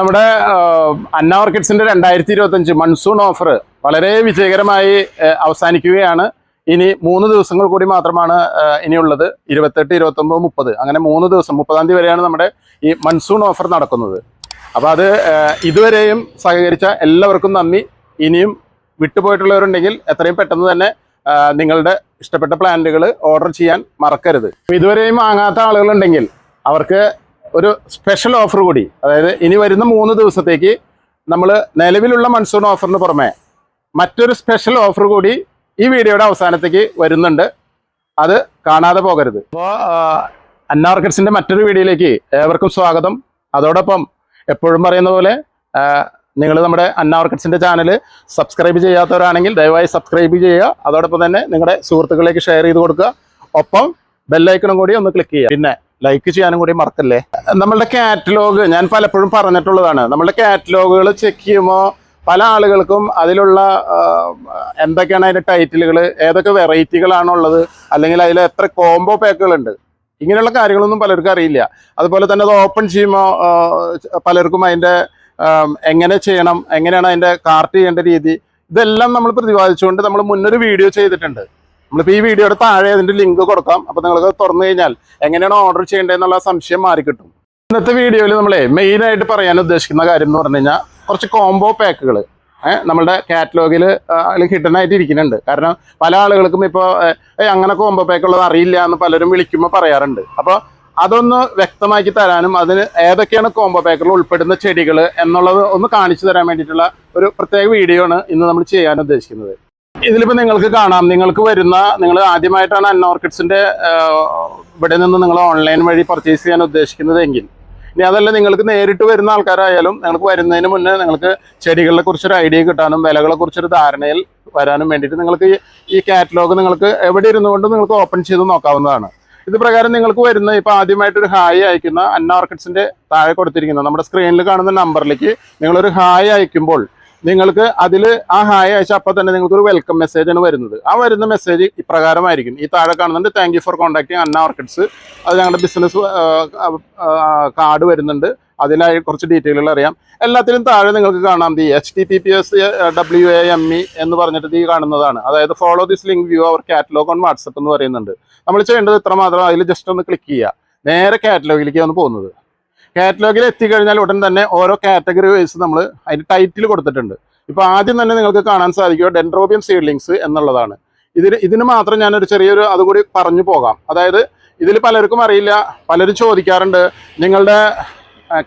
നമ്മുടെ അന്ന മാർക്കറ്റ്സിന്റെ രണ്ടായിരത്തി ഇരുപത്തഞ്ച് മൺസൂൺ ഓഫർ വളരെ വിജയകരമായി അവസാനിക്കുകയാണ്. ഇനി മൂന്ന് ദിവസങ്ങൾ കൂടി മാത്രമാണ് ഇനിയുള്ളത്. ഇരുപത്തെട്ട് ഇരുപത്തൊമ്പത് മുപ്പത്. അങ്ങനെ മൂന്ന് ദിവസം മുപ്പതാം തീയതി വരെയാണ് നമ്മുടെ ഈ മൺസൂൺ ഓഫർ നടക്കുന്നത്. അപ്പോൾ അത് ഇതുവരെയും സഹകരിച്ച എല്ലാവർക്കും നന്ദി. ഇനിയും വിട്ടുപോയിട്ടുള്ളവരുണ്ടെങ്കിൽ എത്രയും പെട്ടെന്ന് തന്നെ നിങ്ങളുടെ ഇഷ്ടപ്പെട്ട പ്ലാന്റുകൾ ഓർഡർ ചെയ്യാൻ മറക്കരുത്. ഇതുവരെയും വാങ്ങാത്ത ആളുകളുണ്ടെങ്കിൽ അവർക്ക് ഒരു സ്പെഷ്യൽ ഓഫർ കൂടി. അതായത് ഇനി വരുന്ന മൂന്ന് ദിവസത്തേക്ക് നമ്മൾ നിലവിലുള്ള മൺസൂൺ ഓഫറിന് പുറമെ മറ്റൊരു സ്പെഷ്യൽ ഓഫർ കൂടി ഈ വീഡിയോയുടെ അവസാനത്തേക്ക് വരുന്നുണ്ട്. അത് കാണാതെ പോകരുത്. അപ്പോൾ അന്നാർക്കറ്റ്സിന്റെ മറ്റൊരു വീഡിയോയിലേക്ക് ഏവർക്കും സ്വാഗതം. അതോടൊപ്പം എപ്പോഴും പറയുന്ന പോലെ നിങ്ങൾ നമ്മുടെ അന്നാർക്കറ്റ്സിന്റെ ചാനൽ സബ്സ്ക്രൈബ് ചെയ്യാത്തവരാണെങ്കിൽ ദയവായി സബ്സ്ക്രൈബ് ചെയ്യുക. അതോടൊപ്പം തന്നെ നിങ്ങളുടെ സുഹൃത്തുക്കളിലേക്ക് ഷെയർ ചെയ്ത് കൊടുക്കുക. ഒപ്പം ബെല്ലൈക്കണും കൂടി ഒന്ന് ക്ലിക്ക് ചെയ്യുക. പിന്നെ ലൈക്ക് ചെയ്യാനും കൂടി മറക്കല്ലേ? നമ്മളുടെ കാറ്റലോഗ് ഞാൻ പലപ്പോഴും പറഞ്ഞിട്ടുള്ളതാണ്. നമ്മളുടെ കാറ്റലോഗുകൾ ചെക്ക് ചെയ്യുമ്പോൾ പല ആളുകൾക്കും അതിലുള്ള എന്തൊക്കെയാണ് അതിന്റെ ടൈറ്റിലുകൾ ഏതൊക്കെ വെറൈറ്റികളാണുള്ളത് അല്ലെങ്കിൽ അതിൽ എത്ര കോംബോ പാക്കുകളുണ്ട് ഇങ്ങനെയുള്ള കാര്യങ്ങളൊന്നും പലർക്കും അറിയില്ല. അതുപോലെ തന്നെ അത് ഓപ്പൺ ചെയ്യുമ്പോൾ പലർക്കും അതിന്റെ എങ്ങനെ ചെയ്യണം എങ്ങനെയാണ് അതിന്റെ കാർട്ട് ചെയ്യേണ്ട രീതി ഇതെല്ലാം നമ്മൾ പ്രതിപാദിച്ചുകൊണ്ട് നമ്മൾ മുന്നൊരു വീഡിയോ ചെയ്തിട്ടുണ്ട്. നമ്മളിപ്പോൾ ഈ വീഡിയോയുടെ താഴെ അതിന്റെ ലിങ്ക് കൊടുക്കാം. അപ്പോൾ നിങ്ങൾക്ക് തുറന്നു കഴിഞ്ഞാൽ എങ്ങനെയാണ് ഓർഡർ ചെയ്യേണ്ടതെന്നുള്ള സംശയം മാറിക്കിട്ടും ഇന്നത്തെ വീഡിയോയിൽ നമ്മളെ മെയിനായിട്ട് പറയാൻ ഉദ്ദേശിക്കുന്ന കാര്യം എന്ന് പറഞ്ഞു കഴിഞ്ഞാൽ കുറച്ച് കോംബോ പാക്കുകൾ നമ്മളുടെ കാറ്റലോഗിൽ ഹിഡൻ ആയിട്ട് ഇരിക്കുന്നുണ്ട്. കാരണം പല ആളുകൾക്കും ഇപ്പോൾ അങ്ങനെ കോംബോ പാക്ക് ഉള്ളത് അറിയില്ല എന്ന് പലരും വിളിക്കുമ്പോൾ പറയാറുണ്ട്. അപ്പോൾ അതൊന്ന് വ്യക്തമാക്കി തരാനും അതിന് ഏതൊക്കെയാണ് കോംബോ പാക്കുകൾ ഉൾപ്പെടുന്ന ചെടികൾ എന്നുള്ളത് ഒന്ന് കാണിച്ചു തരാൻ വേണ്ടിയിട്ടുള്ള ഒരു പ്രത്യേക വീഡിയോ ആണ് ഇന്ന് നമ്മൾ ചെയ്യാൻ ഉദ്ദേശിക്കുന്നത്. ഇതിലിപ്പോൾ നിങ്ങൾക്ക് കാണാം. നിങ്ങൾക്ക് വരുന്ന നിങ്ങൾ ആദ്യമായിട്ടാണ് അന്നോർക്കിഡ്സിന്റെ ഇവിടെ നിന്ന് നിങ്ങൾ ഓൺലൈൻ വഴി പർച്ചേസ് ചെയ്യാൻ ഉദ്ദേശിക്കുന്നതെങ്കിൽ. ഇനി അതല്ല നിങ്ങൾക്ക് നേരിട്ട് വരുന്ന ആൾക്കാരായാലും നിങ്ങൾക്ക് വരുന്നതിന് മുന്നേ നിങ്ങൾക്ക് ചെടികളെ കുറിച്ചൊരു ഐഡിയ കിട്ടാനും വിലകളെ കുറിച്ചൊരു ധാരണയിൽ വരാനും വേണ്ടിയിട്ട് നിങ്ങൾക്ക് ഈ- കാറ്റലോഗ് നിങ്ങൾക്ക് എവിടെ ഇരുന്നു കൊണ്ട് നിങ്ങൾക്ക് ഓപ്പൺ ചെയ്ത് നോക്കാവുന്നതാണ്. ഇത് പ്രകാരം നിങ്ങൾക്ക് വരുന്ന ഇപ്പോൾ ആദ്യമായിട്ടൊരു ഹായ് അയക്കുന്ന അന്ന ഓർക്കിഡ്സിന്റെ താഴെ കൊടുത്തിരിക്കുന്ന. നമ്മുടെ സ്ക്രീനിൽ കാണുന്ന നമ്പറിലേക്ക് നിങ്ങളൊരു ഹായ് അയക്കുമ്പോൾ നിങ്ങൾക്ക് അതിൽ ആ ഹായ് അയച്ച അപ്പം തന്നെ നിങ്ങൾക്ക് ഒരു വെൽക്കം മെസ്സേജ് ആണ് വരുന്നത്. ആ വരുന്ന മെസ്സേജ് ഇപ്രകാരമായിരിക്കും. ഈ താഴെ കാണുന്നുണ്ട് thank you for contacting Anna Orchids അത് ഞങ്ങളുടെ ബിസിനസ് കാർഡ് വരുന്നുണ്ട്. അതിലായി കുറച്ച് ഡീറ്റെയിലുകൾ അറിയാം. എല്ലാത്തിലും താഴെ നിങ്ങൾക്ക് കാണാം. The H T P P S W A M E എന്ന് പറഞ്ഞിട്ട് ഈ കാണുന്നതാണ്. അതായത് follow this link view our catalogue on WhatsApp എന്ന് പറയുന്നുണ്ട്. നമ്മൾ ചെയ്യേണ്ടത് ഇത്രമാത്രം. അതിൽ ജസ്റ്റ് ഒന്ന് ക്ലിക്ക് ചെയ്യുക നേരെ കാറ്റലോഗിലേക്ക് ഒന്ന് പോകുന്നത്. കാറ്റലോഗിൽ എത്തിക്കഴിഞ്ഞാൽ ഉടൻ തന്നെ ഓരോ കാറ്റഗറി വൈസ് നമ്മൾ അതിന് ടൈറ്റിൽ കൊടുത്തിട്ടുണ്ട്. ഇപ്പോൾ ആദ്യം തന്നെ നിങ്ങൾക്ക് കാണാൻ സാധിക്കുക ഡെൻഡ്രോബിയം സീഡ്ലിങ്സ് എന്നുള്ളതാണ്. ഇതിന് ഇതിന് മാത്രം ഞാനൊരു ചെറിയൊരു അതുകൂടി പറഞ്ഞു പോകാം. അതായത് ഇതിൽ പലർക്കും അറിയില്ല പലരും ചോദിക്കാറുണ്ട് നിങ്ങളുടെ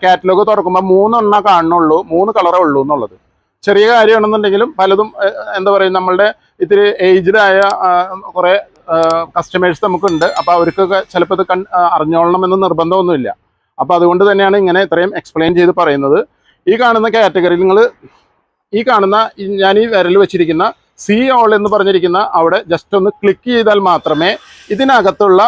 കാറ്റലോഗ് തുറക്കുമ്പോൾ മൂന്നെണ്ണ കാണുന്നുള്ളൂ മൂന്ന് കളറേ ഉള്ളൂ എന്നുള്ളത്. ചെറിയ കാര്യമാണെന്നുണ്ടെങ്കിലും പലതും എന്താ പറയുക നമ്മളുടെ ഇത്തിരി ഏജ്ഡ് ആയ കുറേ കസ്റ്റമേഴ്സ് നമുക്കുണ്ട്. അപ്പോൾ അവർക്കൊക്കെ ചിലപ്പോൾ ഇത് കൺ അറിഞ്ഞോളണമെന്ന് നിർബന്ധമൊന്നുമില്ല. അപ്പോൾ അതുകൊണ്ട് തന്നെയാണ് ഇങ്ങനെ ഇത്രയും എക്സ്പ്ലെയിൻ ചെയ്ത് പറയുന്നത്. ഈ കാണുന്ന കാറ്റഗറിയിൽ നിങ്ങൾ ഈ കാണുന്ന ഞാൻ ഈ വിരൽ വെച്ചിരിക്കുന്ന സി ഓൾ എന്ന് പറഞ്ഞിരിക്കുന്ന അവിടെ ജസ്റ്റ് ഒന്ന് ക്ലിക്ക് ചെയ്താൽ മാത്രമേ ഇതിനകത്തുള്ള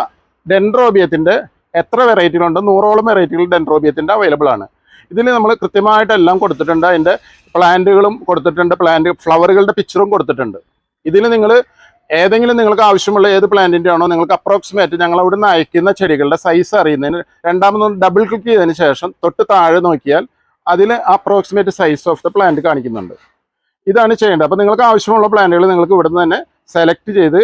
ഡെൻഡ്രോബിയത്തിന്റെ എത്ര വെറൈറ്റികളുണ്ട് നൂറോളം വെറൈറ്റികൾ ഡെൻഡ്രോബിയത്തിന്റെ അവൈലബിൾ ആണ്. ഇതിൽ നമ്മൾ കൃത്യമായിട്ടെല്ലാം കൊടുത്തിട്ടുണ്ട്. അതിന്റെ പ്ലാന്റുകളും കൊടുത്തിട്ടുണ്ട്. പ്ലാന്റ് ഫ്ലവറുകളുടെ പിക്ചറും കൊടുത്തിട്ടുണ്ട്. ഇതിൽ നിങ്ങൾ ഏതെങ്കിലും നിങ്ങൾക്ക് ആവശ്യമുള്ള ഏത് പ്ലാന്റിന്റെ ആണോ നിങ്ങൾക്ക് അപ്രോക്സിമേറ്റ് ഞങ്ങൾ അവിടെ നിന്ന് അയക്കുന്ന ചെടികളുടെ സൈസ് അറിയുന്നതിന് രണ്ടാമതൊന്ന് ഡബിൾ ക്ലിക്ക് ചെയ്തതിന് ശേഷം തൊട്ട് താഴെ നോക്കിയാൽ അതിൽ approximate size of the plant കാണിക്കുന്നുണ്ട്. ഇതാണ് ചെയ്യേണ്ടത്. അപ്പോൾ നിങ്ങൾക്ക് ആവശ്യമുള്ള പ്ലാന്റുകൾ നിങ്ങൾക്ക് ഇവിടെ നിന്ന് തന്നെ സെലക്ട് ചെയ്ത്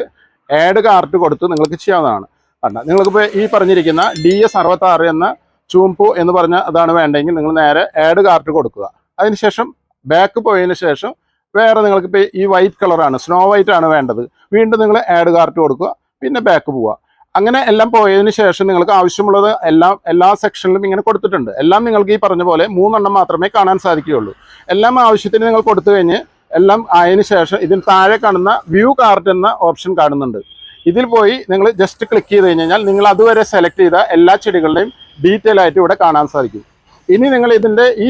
ആഡ് കാർട്ട് കൊടുത്ത് നിങ്ങൾക്ക് ചെയ്യാവുന്നതാണ്. കണ്ട? നിങ്ങൾക്കിപ്പോൾ ഈ പറഞ്ഞിരിക്കുന്ന ഡി എസ് അറുപത്താറ് എന്ന ചൂമ്പു എന്ന് പറഞ്ഞ അതാണ് വേണ്ടെങ്കിൽ നിങ്ങൾ നേരെ ആഡ് കാർട്ട് കൊടുക്കുക. അതിനുശേഷം ബാക്ക് പോയതിന് ശേഷം വേറെ നിങ്ങൾക്ക് ഇപ്പോൾ ഈ വൈറ്റ് കളറാണ് സ്നോ വൈറ്റ് ആണ് വേണ്ടത്. വീണ്ടും നിങ്ങൾ ആഡ് കാർട്ട് കൊടുക്കുക പിന്നെ ബാക്ക് പോവുക. അങ്ങനെ എല്ലാം പോയതിന് ശേഷം നിങ്ങൾക്ക് ആവശ്യമുള്ളത് എല്ലാം എല്ലാ സെക്ഷനിലും ഇങ്ങനെ കൊടുത്തിട്ടുണ്ട്. എല്ലാം നിങ്ങൾക്ക് ഈ പറഞ്ഞ പോലെ മൂന്നെണ്ണം മാത്രമേ കാണാൻ സാധിക്കുകയുള്ളൂ. എല്ലാം ആവശ്യത്തിന് നിങ്ങൾ കൊടുത്തു കഴിഞ്ഞ് എല്ലാം ആയതിന് ശേഷം ഇതിന് താഴെ കാണുന്ന വ്യൂ കാർട്ട് എന്ന ഓപ്ഷൻ കാണുന്നുണ്ട്. ഇതിൽ പോയി നിങ്ങൾ ജസ്റ്റ് ക്ലിക്ക് ചെയ്ത് കഴിഞ്ഞാൽ നിങ്ങൾ അതുവരെ സെലക്ട് ചെയ്ത എല്ലാ ചെടികളുടെയും ഡീറ്റെയിൽ ആയിട്ട് ഇവിടെ കാണാൻ സാധിക്കും. ഇനി നിങ്ങൾ ഇതിന്റെ ഈ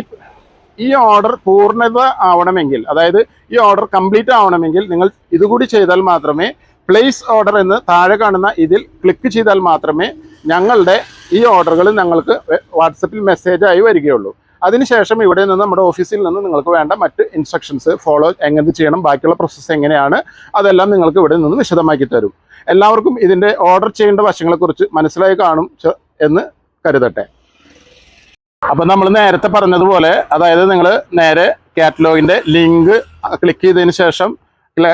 ഈ ഓർഡർ പൂർണത ആവണമെങ്കിൽ അതായത് ഈ ഓർഡർ കംപ്ലീറ്റ് ആവണമെങ്കിൽ നിങ്ങൾ ഇതുകൂടി ചെയ്താൽ മാത്രമേ പ്ലേസ് ഓർഡർ എന്ന് താഴെ കാണുന്ന ഇതിൽ ക്ലിക്ക് ചെയ്താൽ മാത്രമേ ഞങ്ങളുടെ ഈ ഓർഡറുകൾ ഞങ്ങൾക്ക് വാട്സപ്പിൽ മെസ്സേജായി വരികയുള്ളൂ. അതിനുശേഷം ഇവിടെ നിന്ന് നമ്മുടെ ഓഫീസിൽ നിന്ന് നിങ്ങൾക്ക് വേണ്ട മറ്റ് ഇൻസ്ട്രക്ഷൻസ് ഫോളോ എങ്ങനെ ചെയ്യണം ബാക്കിയുള്ള പ്രോസസ്സ് എങ്ങനെയാണ് അതെല്ലാം നിങ്ങൾക്ക് ഇവിടെ നിന്ന് വിശദമാക്കി തരും. എല്ലാവർക്കും ഇതിന്റെ ഓർഡർ ചെയ്യേണ്ട വശങ്ങളെക്കുറിച്ച് മനസ്സിലായി കാണും എന്ന് കരുതട്ടെ. അപ്പം നമ്മൾ നേരത്തെ പറഞ്ഞതുപോലെ അതായത് നിങ്ങൾ നേരെ കാറ്റലോഗിന്റെ ലിങ്ക് ക്ലിക്ക് ചെയ്തതിന് ശേഷം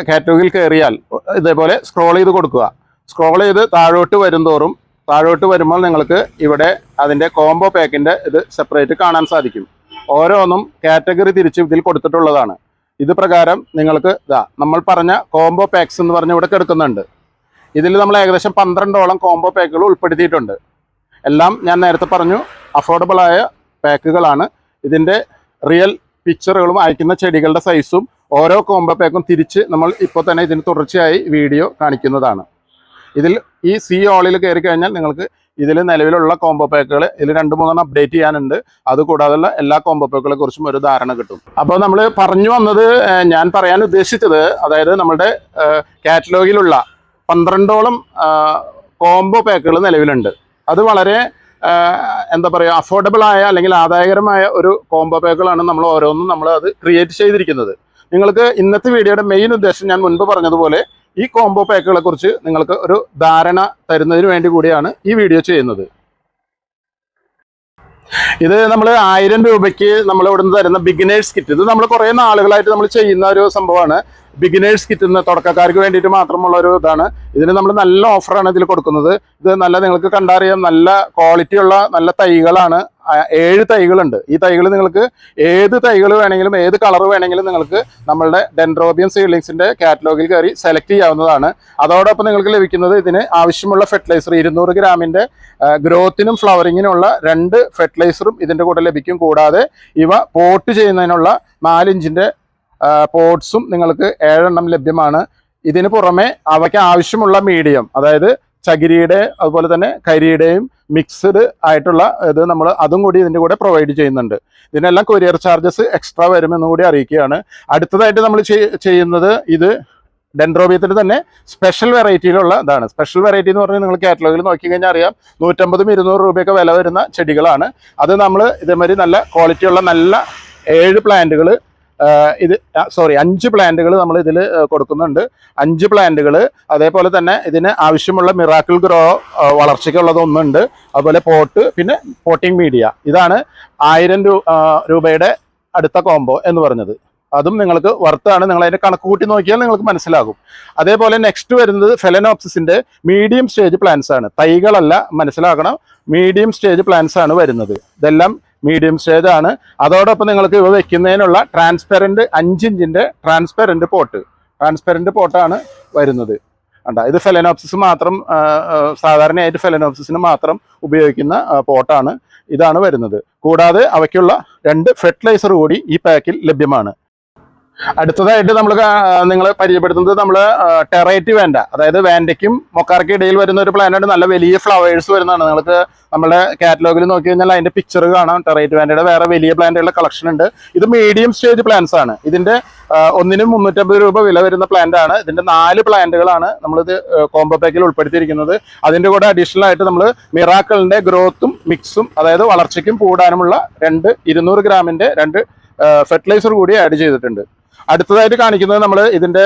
കാറ്റലോഗിൽ കയറിയാൽ ഇതേപോലെ സ്ക്രോൾ ചെയ്ത് കൊടുക്കുക. സ്ക്രോൾ ചെയ്ത് താഴോട്ട് വരുംതോറും താഴോട്ട് വരുമ്പോൾ നിങ്ങൾക്ക് ഇവിടെ അതിന്റെ കോംബോ പാക്കിന്റെ ഇത് സെപ്പറേറ്റ് കാണാൻ സാധിക്കും. ഓരോന്നും കാറ്റഗറി തിരിച്ച് ഇതിൽ കൊടുത്തിട്ടുള്ളതാണ്. ഇത് പ്രകാരം നിങ്ങൾക്ക് ഇതാ നമ്മൾ പറഞ്ഞ കോംബോ പാക്സ് എന്ന് പറഞ്ഞ് ഇവിടെ കിടക്കുന്നുണ്ട്. ഇതിൽ നമ്മൾ ഏകദേശം പന്ത്രണ്ടോളം കോംബോ പാക്കുകൾ ഉൾപ്പെടുത്തിയിട്ടുണ്ട്. എല്ലാം ഞാൻ നേരത്തെ പറഞ്ഞു അഫോർഡബിൾ ആയ പാക്കുകളാണ്. ഇതിന്റെ റിയൽ പിക്ചറുകളും അയക്കുന്ന ചെടികളുടെ സൈസും ഓരോ കോംബോ പാക്കും തിരിച്ച് നമ്മൾ ഇപ്പോൾ തന്നെ ഇതിന് തുടർച്ചയായി വീഡിയോ കാണിക്കുന്നതാണ്. ഇതിൽ ഈ സി ഓളിൽ കയറി കഴിഞ്ഞാൽ നിങ്ങൾക്ക് ഇതിൽ നിലവിലുള്ള കോംബോ പാക്കുകൾ ഇതിൽ രണ്ട് മൂന്നെണ്ണം അപ്ഡേറ്റ് ചെയ്യാനുണ്ട്. അതുകൂടാതെയുള്ള എല്ലാ കോംബോ പാക്കുകളെ കുറിച്ചും ഒരു ധാരണ കിട്ടും. അപ്പോൾ നമ്മൾ പറഞ്ഞു വന്നത് ഞാൻ പറയാൻ ഉദ്ദേശിച്ചത് അതായത് നമ്മുടെ കാറ്റലോഗിലുള്ള പന്ത്രണ്ടോളം കോംബോ പാക്കുകൾ നിലവിലുണ്ട്. അത് വളരെ എന്താ പറയുക അഫോർഡബിൾ ആയ അല്ലെങ്കിൽ ആദായകരമായ ഒരു കോംബോ പാക്കുകളാണ് നമ്മൾ ഓരോന്നും നമ്മൾ അത് ക്രിയേറ്റ് ചെയ്തിരിക്കുന്നത്. നിങ്ങൾക്ക് ഇന്നത്തെ വീഡിയോയുടെ മെയിൻ ഉദ്ദേശം ഞാൻ മുൻപ് പറഞ്ഞതുപോലെ ഈ കോംബോ പാക്കുകളെ കുറിച്ച് നിങ്ങൾക്ക് ഒരു ധാരണ തരുന്നതിന് വേണ്ടി കൂടിയാണ് ഈ വീഡിയോ ചെയ്യുന്നത്. ഇത് നമ്മൾ ആയിരം രൂപയ്ക്ക് നമ്മൾ ഇവിടുന്ന് തരുന്ന ബിഗിനേഴ്സ് കിറ്റ് ഇത് നമ്മൾ കുറേ നാളുകളായിട്ട് നമ്മൾ ചെയ്യുന്ന ഒരു സംഭവമാണ്. ബിഗിനേഴ്സ് കിട്ടുന്ന തുടക്കക്കാർക്ക് വേണ്ടിയിട്ട് മാത്രമുള്ള ഒരു ഇതാണ്. ഇതിന് നമ്മൾ നല്ല ഓഫറാണ് ഇതിൽ കൊടുക്കുന്നത്. ഇത് നല്ല നിങ്ങൾക്ക് കണ്ടറിയാം നല്ല ക്വാളിറ്റിയുള്ള നല്ല തൈകളാണ്. ഏഴ് തൈകളുണ്ട്. ഈ തൈകൾ നിങ്ങൾക്ക് ഏത് തൈകൾ വേണമെങ്കിലും ഏത് കളർ വേണമെങ്കിലും നിങ്ങൾക്ക് നമ്മളുടെ ഡെൻഡ്രോബിയം സീഡ്ലിങ്സിന്റെ കാറ്റലോഗിൽ കയറി സെലക്ട് ചെയ്യാവുന്നതാണ്. അതോടൊപ്പം നിങ്ങൾക്ക് ലഭിക്കുന്നത് ഇതിന് ആവശ്യമുള്ള ഫെർട്ടിലൈസർ ഇരുന്നൂറ് ഗ്രാമിന്റെ ഗ്രോത്തിനും ഫ്ലവറിങ്ങിനുള്ള രണ്ട് ഫെർട്ടിലൈസറും ഇതിന്റെ കൂടെ ലഭിക്കും. കൂടാതെ ഇവ പോട്ട് ചെയ്യുന്നതിനുള്ള നാലിഞ്ചിന്റെ പോട്ട്സും നിങ്ങൾക്ക് ഏഴെണ്ണം ലഭ്യമാണ്. ഇതിന് പുറമെ അവയ്ക്ക് ആവശ്യമുള്ള മീഡിയം അതായത് ചകിരിയുടെ അതുപോലെ തന്നെ കരിയുടെയും മിക്സ്ഡ് ആയിട്ടുള്ള ഇത് നമ്മൾ അതും കൂടി ഇതിന്റെ കൂടെ പ്രൊവൈഡ് ചെയ്യുന്നുണ്ട്. ഇതിനെല്ലാം കൊറിയർ ചാർജസ് എക്സ്ട്രാ വരുമെന്ന് കൂടി അറിയിക്കുകയാണ്. അടുത്തതായിട്ട് നമ്മൾ ചെയ്യുന്നത് ഇത് ഡെൻഡ്രോബിയത്തിന് തന്നെ സ്പെഷ്യൽ വെറൈറ്റിയിലുള്ള ഇതാണ്. സ്പെഷ്യൽ വെറൈറ്റി എന്ന് പറഞ്ഞാൽ നിങ്ങൾ കാറ്റലോഗിൽ നോക്കി കഴിഞ്ഞാൽ അറിയാം നൂറ്റമ്പതും ഇരുന്നൂറ് രൂപയൊക്കെ വില വരുന്ന ചെടികളാണ്. അത് നമ്മൾ ഇതേമാതിരി നല്ല ക്വാളിറ്റിയുള്ള നല്ല ഏഴ് പ്ലാന്റുകൾ ഇത് സോറി അഞ്ച് പ്ലാന്റുകൾ നമ്മൾ ഇതിൽ കൊടുക്കുന്നുണ്ട്. അഞ്ച് പ്ലാന്റുകൾ അതേപോലെ തന്നെ ഇതിന് ആവശ്യമുള്ള മിറാക്കിൾ ഗ്രോ വളർച്ചയ്ക്കുള്ളത് ഒന്നുണ്ട്. അതുപോലെ പോട്ട് പിന്നെ പോട്ടിംഗ് മീഡിയ ഇതാണ് ആയിരം രൂപയുടെ അടുത്ത കോംബോ എന്ന് പറഞ്ഞത്. അതും നിങ്ങൾക്ക് വർത്താണ് നിങ്ങൾ അതിന്റെ കണക്ക് കൂട്ടി നോക്കിയാൽ നിങ്ങൾക്ക് മനസ്സിലാകും. അതേപോലെ നെക്സ്റ്റ് വരുന്നത് ഫെലനോപ്സിന്റെ മീഡിയം സ്റ്റേജ് പ്ലാന്റ്സ് ആണ്. തൈകളല്ല മനസ്സിലാക്കണം. മീഡിയം സ്റ്റേജ് പ്ലാന്റ്സ് ആണ് വരുന്നത്. ഇതെല്ലാം മീഡിയം സ്റ്റേജ് ആണ്. അതോടൊപ്പം നിങ്ങൾക്ക് ഇവ വെക്കുന്നതിനുള്ള ട്രാൻസ്പെറന്റ് അഞ്ചിഞ്ചിന്റെ ട്രാൻസ്പെറന്റ് പോട്ട് ട്രാൻസ്പെറന്റ് പോട്ടാണ് വരുന്നത്. കണ്ട? ഇത് ഫെലനോപ്സിസ് മാത്രം സാധാരണയായിട്ട് ഫെലനോപ്സിസിന് മാത്രം ഉപയോഗിക്കുന്ന പോട്ടാണ് ഇതാണ് വരുന്നത്. കൂടാതെ അവയ്ക്കുള്ള രണ്ട് ഫെർട്ടിലൈസർ കൂടി ഈ പാക്കിൽ ലഭ്യമാണ്. അടുത്തതായിട്ട് നമ്മൾ നിങ്ങൾ പരിചയപ്പെടുത്തുന്നത് നമ്മൾ ടെറേറ്റ് വേണ്ട. അതായത് വേണ്ടയ്ക്കും മൊക്കാർക്കും ഇടയിൽ വരുന്ന ഒരു പ്ലാനായിട്ട് നല്ല വലിയ ഫ്ലവേഴ്സ് വരുന്നതാണ്. നിങ്ങൾക്ക് നമ്മുടെ കാറ്റലോഗിൽ നോക്കി കഴിഞ്ഞാൽ അതിന്റെ പിക്ചർ കാണാം. ടെറേറ്റ് വേണ്ടയുടെ വേറെ വലിയ പ്ലാന്റുകളുടെ കളക്ഷൻ ഉണ്ട്. ഇത് മീഡിയം സ്റ്റേജ് പ്ലാന്റ്സ് ആണ്. ഇതിന്റെ ഒന്നിന് മുന്നൂറ്റമ്പത് രൂപ വില വരുന്ന പ്ലാന്റ് ആണ്. ഇതിന്റെ നാല് പ്ലാന്റുകളാണ് നമ്മളിത് കോംബോ പാക്കിൽ ഉൾപ്പെടുത്തിയിരിക്കുന്നത്. അതിന്റെ കൂടെ അഡീഷണൽ ആയിട്ട് നമ്മൾ മിറാക്കളിന്റെ ഗ്രോത്തും മിക്സും അതായത് വളർച്ചയ്ക്കും കൂടാനുമുള്ള രണ്ട് ഇരുന്നൂറ് ഗ്രാമിന്റെ രണ്ട് ഫെർട്ടിലൈസർ കൂടി ആഡ് ചെയ്തിട്ടുണ്ട്. അടുത്തതായിട്ട് കാണിക്കുന്നത് നമ്മൾ ഇതിന്റെ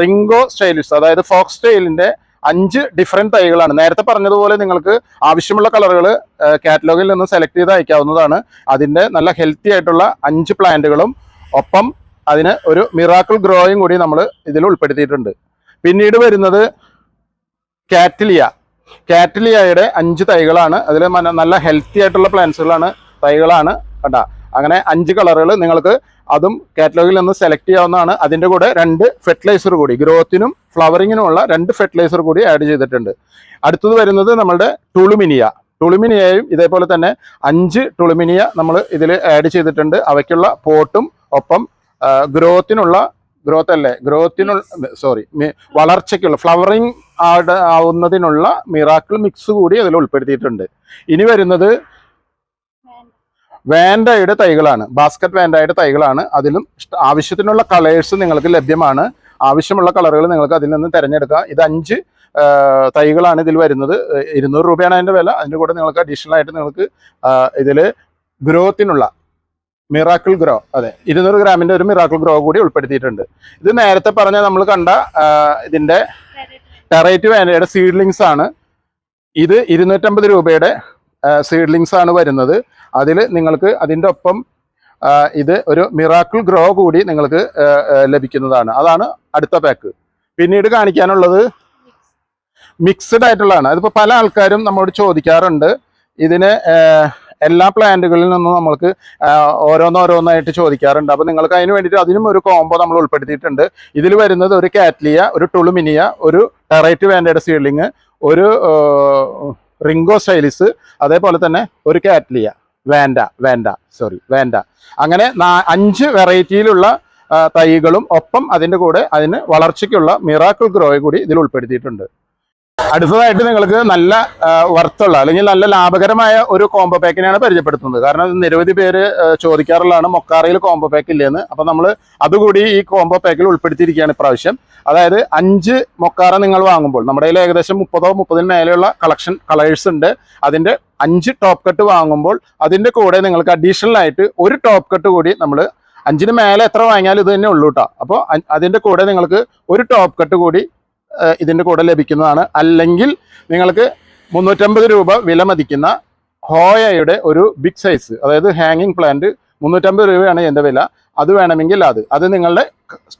റിംഗോ സ്റ്റൈലിസ് അതായത് ഫോക്സ് സ്റ്റൈലിന്റെ അഞ്ച് ഡിഫറെന്റ് തൈകളാണ്. നേരത്തെ പറഞ്ഞതുപോലെ നിങ്ങൾക്ക് ആവശ്യമുള്ള കളറുകൾ കാറ്റലോഗിൽ നിന്ന് സെലക്ട് ചെയ്ത് അയക്കാവുന്നതാണ്. അതിന്റെ നല്ല ഹെൽത്തി ആയിട്ടുള്ള അഞ്ച് പ്ലാന്റുകളും ഒപ്പം അതിന് ഒരു മിറാക്കിൾ ഗ്രോയും കൂടി നമ്മൾ ഇതിൽ ഉൾപ്പെടുത്തിയിട്ടുണ്ട്. പിന്നീട് വരുന്നത് കാറ്റിലിയ കാറ്റിലിയയുടെ അഞ്ച് തൈകളാണ്. അതിൽ നല്ല ഹെൽത്തി ആയിട്ടുള്ള പ്ലാന്റ്സുകളാണ് തൈകളാണ് കണ്ട. അങ്ങനെ അഞ്ച് കളറുകൾ നിങ്ങൾക്ക് അതും കാറ്റലോഗിൽ നിന്ന് സെലക്ട് ചെയ്യാവുന്നതാണ്. അതിന്റെ കൂടെ രണ്ട് ഫെർട്ടിലൈസർ കൂടി ഗ്രോത്തിനും ഫ്ലവറിങ്ങിനുമുള്ള രണ്ട് ഫെർട്ടിലൈസർ കൂടി ആഡ് ചെയ്തിട്ടുണ്ട്. അടുത്തത് വരുന്നത് നമ്മളുടെ ടുളുമിനിയ ടുളുമിനിയയും ഇതേപോലെ തന്നെ അഞ്ച് ടുളുമിനിയ നമ്മൾ ഇതിൽ ആഡ് ചെയ്തിട്ടുണ്ട്. അവയ്ക്കുള്ള പോട്ടും ഒപ്പം ഗ്രോത്തിനുള്ള ഗ്രോത്ത് അല്ലേ? ഗ്രോത്തിനുള്ള സോറി വളർച്ചയ്ക്കുള്ള ഫ്ലവറിങ് ആവുന്നതിനുള്ള മിറാക്കിൾ മിക്സ് കൂടി അതിൽ ഉൾപ്പെടുത്തിയിട്ടുണ്ട്. ഇനി വരുന്നത് വേണ്ടയുടെ തൈകളാണ്. ബാസ്ക്കറ്റ് വേണ്ടയുടെ തൈകളാണ്. അതിലും ആവശ്യത്തിനുള്ള കളേഴ്സ് നിങ്ങൾക്ക് ലഭ്യമാണ്. ആവശ്യമുള്ള കളറുകൾ നിങ്ങൾക്ക് അതിൽ നിന്ന് തിരഞ്ഞെടുക്കാം. ഇത് അഞ്ച് തൈകളാണ് ഇതിൽ വരുന്നത്. ഇരുന്നൂറ് രൂപയാണ് അതിന്റെ വില. അതിന്റെ കൂടെ നിങ്ങൾക്ക് അഡീഷണൽ ആയിട്ട് നിങ്ങൾക്ക് ഇതിൽ ഗ്രോത്തിനുള്ള മിറാക്കിൾ ഗ്രോ അതെ ഇരുന്നൂറ് ഗ്രാമിന്റെ ഒരു മിറാക്കിൾ ഗ്രോ കൂടി ഉൾപ്പെടുത്തിയിട്ടുണ്ട്. ഇത് നേരത്തെ പറഞ്ഞ നമ്മൾ കണ്ട ഇതിന്റെ ടെറേറ്റ് വേനയുടെ സീഡ്ലിങ്സ് ആണ്. ഇത് ഇരുന്നൂറ്റമ്പത് രൂപയുടെ സീഡ്ലിങ്സ് ആണ് വരുന്നത്. അതിൽ നിങ്ങൾക്ക് അതിന്റെ ഒപ്പം ഇത് ഒരു മിറാക്കിൾ ഗ്രോ കൂടി നിങ്ങൾക്ക് ലഭിക്കുന്നതാണ്. അതാണ് അടുത്ത പാക്ക് പിന്നീട് കാണിക്കാനുള്ളത് മിക്സ്ഡ് ആയിട്ടുള്ളതാണ്. അതിപ്പോൾ പല ആൾക്കാരും നമ്മോട് ചോദിക്കാറുണ്ട്. ഇതിന് എല്ലാ പ്ലാന്റുകളിൽ നിന്നും നമ്മൾക്ക് ഓരോന്നോരോന്നായിട്ട് ചോദിക്കാറുണ്ട്. അപ്പോൾ നിങ്ങൾക്ക് അതിന് വേണ്ടിയിട്ട് അതിനും ഒരു കോംബോ നമ്മൾ ഉൾപ്പെടുത്തിയിട്ടുണ്ട്. ഇതിൽ വരുന്നത് ഒരു കാറ്റ്ലിയ ഒരു ടുളുമിനിയ ഒരു ടെറൈറ്റ് വേണ്ടയുടെ സീഡ്ലിങ് ഒരു റിംഗോ സ്റ്റൈലിസ് അതേപോലെ തന്നെ ഒരു കാറ്റ്ലിയ. വേണ്ട വേണ്ട സോറി വേണ്ട അങ്ങനെ അഞ്ച് വെറൈറ്റിയിലുള്ള തൈകളും ഒപ്പം അതിന്റെ കൂടെ അതിന് വളർച്ചയ്ക്കുള്ള മിറാക്കിൾ ഗ്രോയെ കൂടി ഇതിൽ ഉൾപ്പെടുത്തിയിട്ടുണ്ട്. അടുത്തതായിട്ട് നിങ്ങൾക്ക് നല്ല വർത്തുള്ള അല്ലെങ്കിൽ നല്ല ലാഭകരമായ ഒരു കോംബോ പാക്കിനെയാണ് പരിചയപ്പെടുത്തുന്നത്. കാരണം നിരവധി പേര് ചോദിക്കാറുള്ളതാണ് മൊക്കാറയിൽ കോംബോ പാക്ക് ഇല്ലെന്ന്. അപ്പം നമ്മൾ അതുകൂടി ഈ കോംബോ പാക്കിൽ ഉൾപ്പെടുത്തിയിരിക്കുകയാണ് ഇപ്രാവശ്യം. അതായത് അഞ്ച് മൊക്കാറ നിങ്ങൾ വാങ്ങുമ്പോൾ നമ്മുടെ കയ്യിൽ ഏകദേശം മുപ്പതോ മുപ്പതിന് മേലെയുള്ള കളക്ഷൻ കളേഴ്സ് ഉണ്ട്. അതിന്റെ അഞ്ച് ടോപ്പ് കട്ട് വാങ്ങുമ്പോൾ അതിന്റെ കൂടെ നിങ്ങൾക്ക് അഡീഷണൽ ആയിട്ട് ഒരു ടോപ്പ് കട്ട് കൂടി നമ്മൾ അഞ്ചിന് മേലെ എത്ര വാങ്ങിയാലും ഇത് തന്നെ ഉള്ളൂ കേട്ടോ അപ്പോൾ അതിന്റെ കൂടെ നിങ്ങൾക്ക് ഒരു ടോപ്പ് കട്ട് കൂടി ഇതിന്റെ കൂടെ ലഭിക്കുന്നതാണ്. അല്ലെങ്കിൽ നിങ്ങൾക്ക് മുന്നൂറ്റമ്പത് രൂപ വില മതിക്കുന്ന ഹോയയുടെ ഒരു ബിഗ് സൈസ് അതായത് ഹാങ്ങിങ് പ്ലാന്റ് മുന്നൂറ്റമ്പത് രൂപയാണ് എന്റെ വില. അത് വേണമെങ്കിൽ അത്. അത് നിങ്ങളുടെ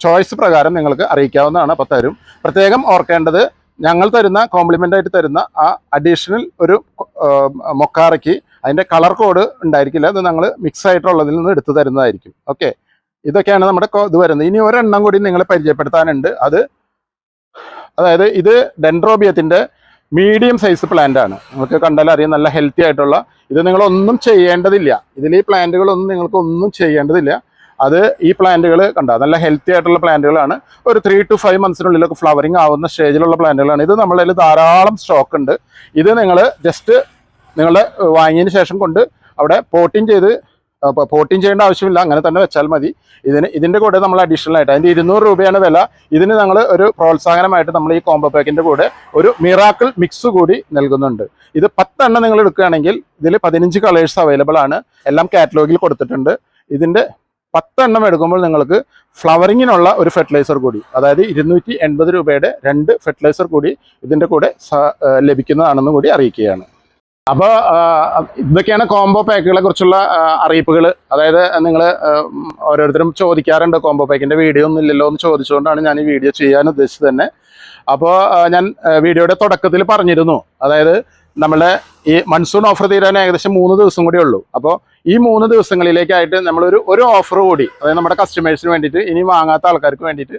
ചോയ്സ് പ്രകാരം നിങ്ങൾക്ക് അറിയിക്കാവുന്നതാണ് അപ്പോൾ തരും. പ്രത്യേകം ഓർക്കേണ്ടത് ഞങ്ങൾ തരുന്ന കോംപ്ലിമെന്റ് ആയിട്ട് തരുന്ന ആ അഡീഷണൽ ഒരു മൊക്കാറയ്ക്ക് അതിന്റെ കളർ കോഡ് ഉണ്ടായിരിക്കില്ല. അത് ഞങ്ങൾ മിക്സ് ആയിട്ടുള്ളതിൽ നിന്ന് എടുത്തു തരുന്നതായിരിക്കും. ഓക്കെ ഇതൊക്കെയാണ് നമ്മുടെ ഇത് വരുന്നത്. ഇനി ഒരെണ്ണം കൂടി നിങ്ങളെ പരിചയപ്പെടുത്താനുണ്ട്. അത് അതായത് ഇത് ഡെൻഡ്രോബിയത്തിന്റെ മീഡിയം സൈസ് പ്ലാന്റ് ആണ്. നിങ്ങൾക്ക് കണ്ടാൽ അറിയാം നല്ല ഹെൽത്തി ആയിട്ടുള്ള. ഇത് നിങ്ങളൊന്നും ചെയ്യേണ്ടതില്ല. ഇതിൽ ഈ പ്ലാന്റുകളൊന്നും നിങ്ങൾക്ക് ഒന്നും ചെയ്യേണ്ടതില്ല. അത് ഈ പ്ലാന്റുകൾ കണ്ട? നല്ല ഹെൽത്തി ആയിട്ടുള്ള പ്ലാന്റുകളാണ് ഒരു ത്രീ ടു ഫൈവ് മന്ത്സിനുള്ളിലൊക്കെ ഫ്ലവറിങ് ആവുന്ന സ്റ്റേജിലുള്ള പ്ലാന്റുകളാണ് ഇത് നമ്മളതിൽ ധാരാളം സ്റ്റോക്ക് ഉണ്ട്. ഇത് നിങ്ങൾ ജസ്റ്റ് നിങ്ങളുടെ വാങ്ങിയതിന് ശേഷം കൊണ്ട് അവിടെ പോട്ടിങ് ചെയ്ത് പോട്ടിങ് ചെയ്യേണ്ട ആവശ്യമില്ല. അങ്ങനെ തന്നെ വെച്ചാൽ മതി. ഇതിന് ഇതിന്റെ കൂടെ നമ്മൾ അഡീഷണൽ ആയിട്ട് അതിന്റെ ഇരുന്നൂറ് രൂപയാണ് വില. ഇതിന് ഞങ്ങൾ ഒരു പ്രോത്സാഹനമായിട്ട് നമ്മൾ ഈ കോംബോ പാക്കിന്റെ കൂടെ ഒരു മിറാക്കിൾ മിക്സ് കൂടി നൽകുന്നുണ്ട്. ഇത് പത്തെണ്ണം നിങ്ങൾ എടുക്കുകയാണെങ്കിൽ ഇതിൽ പതിനഞ്ച് കളേഴ്സ് അവൈലബിൾ ആണ്. എല്ലാം കാറ്റലോഗിൽ കൊടുത്തിട്ടുണ്ട്. ഇതിന്റെ പത്തെണ്ണം എടുക്കുമ്പോൾ നിങ്ങൾക്ക് ഫ്ലവറിങ്ങിനുള്ള ഒരു ഫെർട്ടിലൈസർ കൂടി അതായത് ഇരുന്നൂറ്റി രൂപയുടെ രണ്ട് ഫെർട്ടിലൈസർ കൂടി ഇതിന്റെ കൂടെ ലഭിക്കുന്നതാണെന്നും കൂടി അറിയിക്കുകയാണ്. അപ്പോൾ ഇതൊക്കെയാണ് കോംബോ പാക്കുകളെ കുറിച്ചുള്ള അറിയിപ്പുകൾ അതായത് നിങ്ങൾ ഓരോരുത്തരും ചോദിക്കാറുണ്ട് കോംബോ പാക്കിന്റെ വീഡിയോ ഒന്നും ഇല്ലല്ലോ എന്ന് ചോദിച്ചുകൊണ്ടാണ് ഞാൻ ഈ വീഡിയോ ചെയ്യാൻ ഉദ്ദേശിച്ചത് തന്നെ. അപ്പോൾ ഞാൻ വീഡിയോയുടെ തുടക്കത്തിൽ പറഞ്ഞിരുന്നു. അതായത് നമ്മളെ ഈ മൺസൂൺ ഓഫർ തീരാൻ ഏകദേശം മൂന്ന് ദിവസം കൂടി ഉള്ളൂ. അപ്പോൾ ഈ മൂന്ന് ദിവസങ്ങളിലേക്കായിട്ട് നമ്മളൊരു ഒരു ഓഫർ കൂടി അതായത് നമ്മുടെ കസ്റ്റമേഴ്സിന് വേണ്ടിയിട്ട് ഇനി വാങ്ങാത്ത ആൾക്കാർക്ക് വേണ്ടിയിട്ട്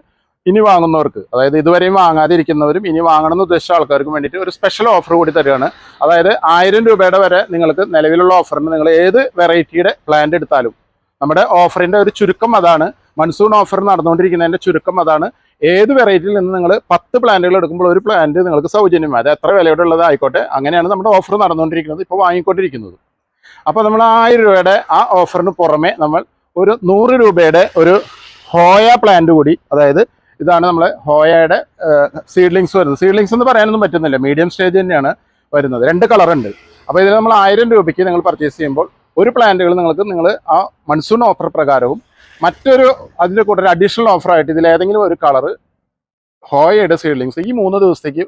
ഇനി വാങ്ങുന്നവർക്ക് അതായത് ഇതുവരെയും വാങ്ങാതിരിക്കുന്നവരും ഇനി വാങ്ങണം എന്ന് ഉദ്ദേശിച്ച ആൾക്കാർക്ക് വേണ്ടിയിട്ട് ഒരു സ്പെഷ്യൽ ഓഫർ കൂടി തരികയാണ്. അതായത് ആയിരം രൂപയുടെ വരെ നിങ്ങൾക്ക് നിലവിലുള്ള ഓഫറിന് നിങ്ങൾ ഏത് വെറൈറ്റിയുടെ പ്ലാന്റ് എടുത്താലും നമ്മുടെ ഓഫറിന്റെ ഒരു ചുരുക്കം അതാണ് മൺസൂൺ ഓഫർ നടന്നുകൊണ്ടിരിക്കുന്നതിന്റെ ചുരുക്കം അതാണ്. ഏത് വെറൈറ്റിയിൽ നിന്ന് നിങ്ങൾ പത്ത് പ്ലാന്റുകൾ എടുക്കുമ്പോൾ ഒരു പ്ലാന്റ് നിങ്ങൾക്ക് സൗജന്യമായി അത് എത്ര വിലയുടെ ഉള്ളത് ആയിക്കോട്ടെ അങ്ങനെയാണ് നമ്മുടെ ഓഫർ നടന്നുകൊണ്ടിരിക്കുന്നത് ഇപ്പോൾ വാങ്ങിക്കൊണ്ടിരിക്കുന്നത്. അപ്പോൾ നമ്മൾ ആയിരം രൂപയുടെ ആ ഓഫറിന് പുറമെ നമ്മൾ ഒരു നൂറ് രൂപയുടെ ഒരു ഹോയ പ്ലാന്റ് കൂടി അതായത് ഇതാണ് നമ്മൾ ഹോയയുടെ സീഡ്ലിങ്സ് വരുന്നത്. സീഡ്ലിങ്സ് എന്ന് പറയാനൊന്നും പറ്റുന്നില്ല. മീഡിയം സ്റ്റേജ് തന്നെയാണ് വരുന്നത്. രണ്ട് കളറുണ്ട് അപ്പോൾ ഇതിൽ നമ്മൾ ആയിരം രൂപയ്ക്ക് നിങ്ങൾ പർച്ചേസ് ചെയ്യുമ്പോൾ ഒരു പ്ലാന്റുകൾ നിങ്ങൾക്ക് നിങ്ങൾ ആ മൺസൂൺ ഓഫർ പ്രകാരവും മറ്റൊരു അതിന്റെ കൂടെ ഒരു അഡീഷണൽ ഓഫറായിട്ട് ഇതിൽ ഏതെങ്കിലും ഒരു കളറ് ഹോയയുടെ സീഡ്ലിങ്സ് ഈ മൂന്ന് ദിവസത്തേക്ക്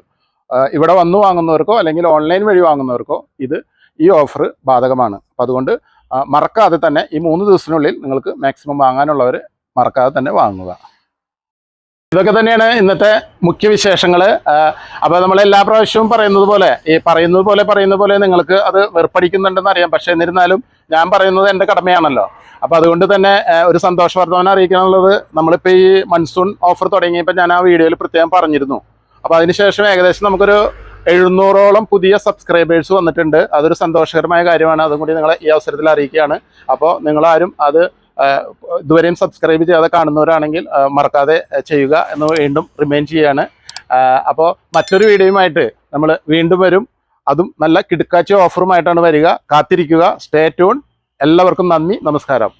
ഇവിടെ വന്നു വാങ്ങുന്നവർക്കോ അല്ലെങ്കിൽ ഓൺലൈൻ വഴി വാങ്ങുന്നവർക്കോ ഇത് ഈ ഓഫർ ബാധകമാണ്. അപ്പോൾ അതുകൊണ്ട് മറക്കാതെ തന്നെ ഈ മൂന്ന് ദിവസത്തിനുള്ളിൽ നിങ്ങൾക്ക് മാക്സിമം വാങ്ങാനുള്ളവർ മറക്കാതെ തന്നെ വാങ്ങുക. ഇതൊക്കെ തന്നെയാണ് ഇന്നത്തെ മുഖ്യ വിശേഷങ്ങൾ അപ്പോൾ നമ്മൾ എല്ലാ പ്രാവശ്യവും പറയുന്നത് പോലെ ഈ പറയുന്നത് പോലെ പറയുന്നത് പോലെ നിങ്ങൾക്ക് അത് വെറുപ്പടിക്കുന്നുണ്ടെന്ന് അറിയാം. പക്ഷേ എന്നിരുന്നാലും ഞാൻ പറയുന്നത് എന്റെ കടമയാണല്ലോ. അപ്പോൾ അതുകൊണ്ട് തന്നെ ഒരു സന്തോഷ വർദ്ധമാനം അറിയിക്കാനുള്ളത് നമ്മളിപ്പോൾ ഈ മൺസൂൺ ഓഫർ തുടങ്ങിയപ്പോൾ ഞാൻ ആ വീഡിയോയിൽ പ്രത്യേകം പറഞ്ഞിരുന്നു. അപ്പോൾ അതിനുശേഷം ഏകദേശം നമുക്കൊരു എഴുന്നൂറോളം പുതിയ സബ്സ്ക്രൈബേഴ്സ് വന്നിട്ടുണ്ട്. അതൊരു സന്തോഷകരമായ കാര്യമാണ്. അതും കൂടി നിങ്ങളെ ഈ അവസരത്തിൽ അറിയിക്കുകയാണ്. അപ്പോൾ നിങ്ങളാരും അത് ഇതുവരെയും സബ്സ്ക്രൈബ് ചെയ്യാതെ കാണുന്നവരാണെങ്കിൽ മറക്കാതെ ചെയ്യുക എന്ന് വീണ്ടും റിമൈൻഡ് ചെയ്യാണ്. അപ്പോൾ മറ്റൊരു വീഡിയോയുമായിട്ട് നമ്മൾ വീണ്ടും വരും. അതും നല്ല കിടുക്കാച്ച ഓഫറുമായിട്ടാണ് വരിക. കാത്തിരിക്കുക. സ്റ്റേ ട്യൂൺ എല്ലാവർക്കും നന്ദി. നമസ്കാരം.